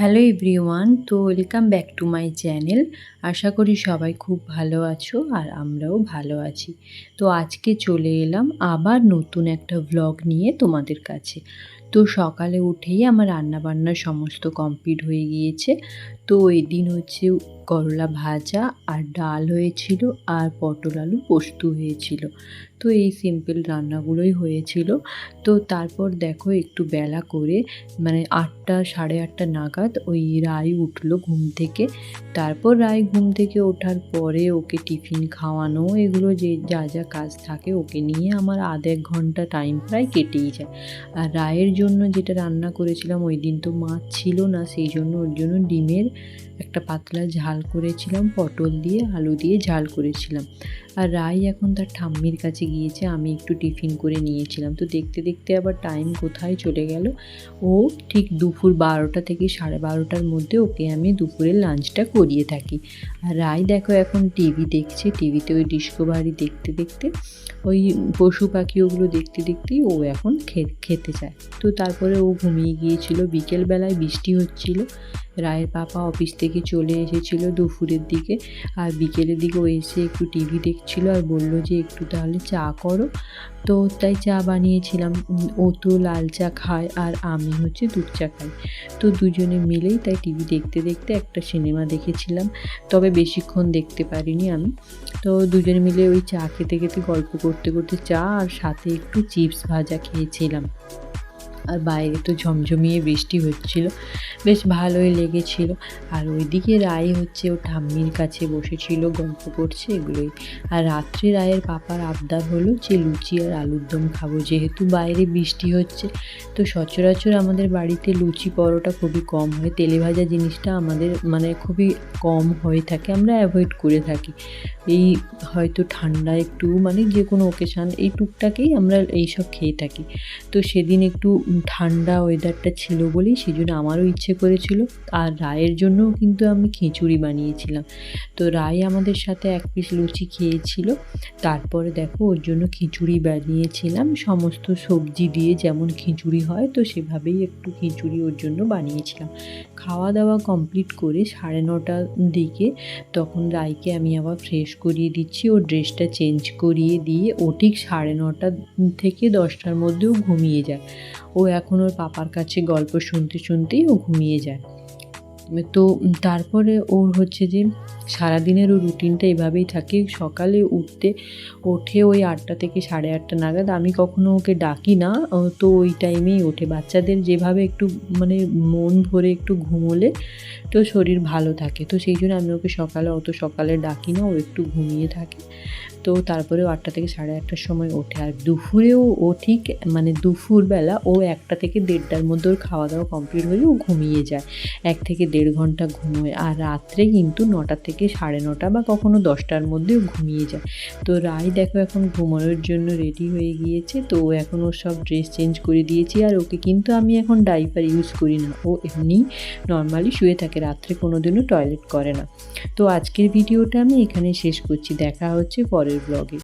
Hello everyone, তো welcome back to my channel. আশা করি সবাই খুব ভালো আছো আর আমরাও ভালো আছি। তো আজকে চলে এলাম আবার নতুন একটা ভ্লগ নিয়ে তোমাদের কাছে। তো সকালে উঠেই আমার রান্নাবান্না সমস্ত কমপ্লিট হয়ে গিয়েছে। তো ওই দিন হচ্ছে করলা ভাজা আর ডাল হয়েছিল আর পটল আলু পোস্ত হয়েছিল। তো এই সিম্পল রান্নাগুলোই হয়েছিল। তো তারপর দেখো একটু বেলা করে মানে আটটা, সাড়ে আটটা নাগাদ ওই রায় উঠল ঘুম থেকে। তারপর রায় ঘুম থেকে ওঠার পরে ওকে টিফিন খাওয়ানো, এগুলো যে যা যা কাজ থাকে ওকে নিয়ে আমার আধ এক ঘণ্টা টাইম প্রায় কেটেই যায়। আর রায়ের জন্য যেটা রান্না করেছিলাম ওই দিন তো মাছ ছিল না, সেই জন্য ওর জন্য ডিমের একটা পাতলা ঝাল করেছিলাম, পটল দিয়ে, আলু দিয়ে ঝাল করেছিলাম। আর রাই এখন তার ঠাম্মির কাছে গিয়েছে, আমি একটু টিফিন করে নিয়েছিলাম। তো দেখতে দেখতে আবার টাইম কোথায় চলে গেল? ও ঠিক দুপুর বারোটা থেকে সাড়ে বারোটার মধ্যে ওকে আমি দুপুরের লাঞ্চটা করিয়ে থাকি। আর রাই দেখো এখন টিভি দেখছে, টিভিতে ওই ডিসকোভারি দেখতে দেখতে, ওই পশু পাখি ওগুলো দেখতে দেখতেই ও এখন খেতে চায়। তো তারপরে ও ঘুমিয়ে গিয়েছিল, বিকেলবেলায় বৃষ্টি হচ্ছিল। রায়ের পাপা অফিস থেকে চলে এসেছিল দুপুরের দিকে আর বিকেলের দিকে ও এসে একটু টিভি দেখছিল আর বলল যে একটু তাহলে চা করো। তো তাই চা বানিয়েছিলাম। ও তো লাল চা খায় আর আমি হচ্ছে দুধ চা খাই। তো দুজনে মিলেই তাই টিভি দেখতে দেখতে একটা সিনেমা দেখেছিলাম। তবে বেশিক্ষণ দেখতে পারিনি আমি। তো দুজনে মিলে ওই চা খেতে খেতে গল্প করতে করতে চা আর সাথে একটু চিপস ভাজা খেয়েছিলাম। আর বাইরে তো ঝমঝমিয়ে বৃষ্টি হচ্ছিল। বেশ ভালোই লেগেছিল। আর ওইদিকে রায় হচ্ছে, ও ঠাম্মির কাছে বসেছিল, গল্প করছে এগুলোই। আর রাত্রে রায়ের পাপার আবদার হলো যে, লুচি আর আলুর দম খাব। যেহেতু বাইরে বৃষ্টি হচ্ছে, তো সচরাচর আমাদের বাড়িতে লুচি পরোটা খুবই কম হয়। তেলে ভাজা জিনিসটা আমাদের মানে খুবই কম হয়ে থাকে, আমরা অ্যাভয়েড করে থাকি। এই হয়তো ঠান্ডা একটু মানে যে কোনো ওকেশান এই টুকটাকেই আমরা এইসব খেয়ে থাকি। তো সেদিন একটু ঠান্ডা ওয়েদারটা ছিল বলেই সেই জন্য আমারও ইচ্ছে করেছিল। আর রায়ের জন্যও কিন্তু আমি খিচুড়ি বানিয়েছিলাম। তো রায় আমাদের সাথে এক পিস লুচি খেয়েছিল। তারপরে দেখো ওর জন্য খিচুড়ি বানিয়েছিলাম। সমস্ত সবজি দিয়ে যেমন খিচুড়ি হয়, তো সেভাবেই একটু খিচুড়ি ওর জন্য বানিয়েছিলাম। খাওয়া দাওয়া কমপ্লিট করে সাড়ে নটার দিকে তখন রায়কে আমি আবার ফ্রেশ করিয়ে দিচ্ছি। ওর ড্রেসটা চেঞ্জ করিয়ে দিয়ে ও ঠিক সাড়ে নটা থেকে দশটার মধ্যেও ঘুমিয়ে যায়। এখন ওর পাপার কাছে গল্প শুনতে শুনতেই ও ঘুমিয়ে যায়। তো তারপরে ওর হচ্ছে যে সারাদিনের ও রুটিনটা এভাবেই থাকে। সকালে উঠতে, ওঠে ওই আটটা থেকে সাড়ে আটটা নাগাদ। আমি কখনো ওকে ডাকি না তো ওই টাইমেই ওঠে। বাচ্চাদের যেভাবে একটু মানে মন ভরে একটু ঘুমোলে তো শরীর ভালো থাকে। তো সেই জন্য আমি ওকে সকালে, অত সকালে ডাকি না, ও একটু ঘুমিয়ে থাকে। তো তারপরেও আটটা থেকে সাড়ে আটটার সময় ওঠে। আর দুপুরেও ও ঠিক মানে দুপুরবেলা ও একটা থেকে দেড়টার মধ্যে ওর খাওয়া দাওয়া কমপ্লিট হলে ও ঘুমিয়ে যায়। এক থেকে দেড় ঘণ্টা ঘুমোয়। আর রাত্রে কিন্তু নটা থেকে সাড়ে নটা বা কখনো দশটার মধ্যেও ঘুমিয়ে যায়। তো রায় দেখো এখন ঘুমানোর জন্য রেডি হয়ে গিয়েছে, তো এখন ওর সব ড্রেস চেঞ্জ করে দিয়েছি আর ওকে কিন্তু আমি এখন ডাইপার ইউজ করি না। ও এমনি নর্মালি শুয়ে থাকে, রাত্রে কোনো দিনও টয়লেট করে না। তো আজকের ভিডিওটা আমি এখানে শেষ করছি, দেখা হচ্ছে পরের ব্লগে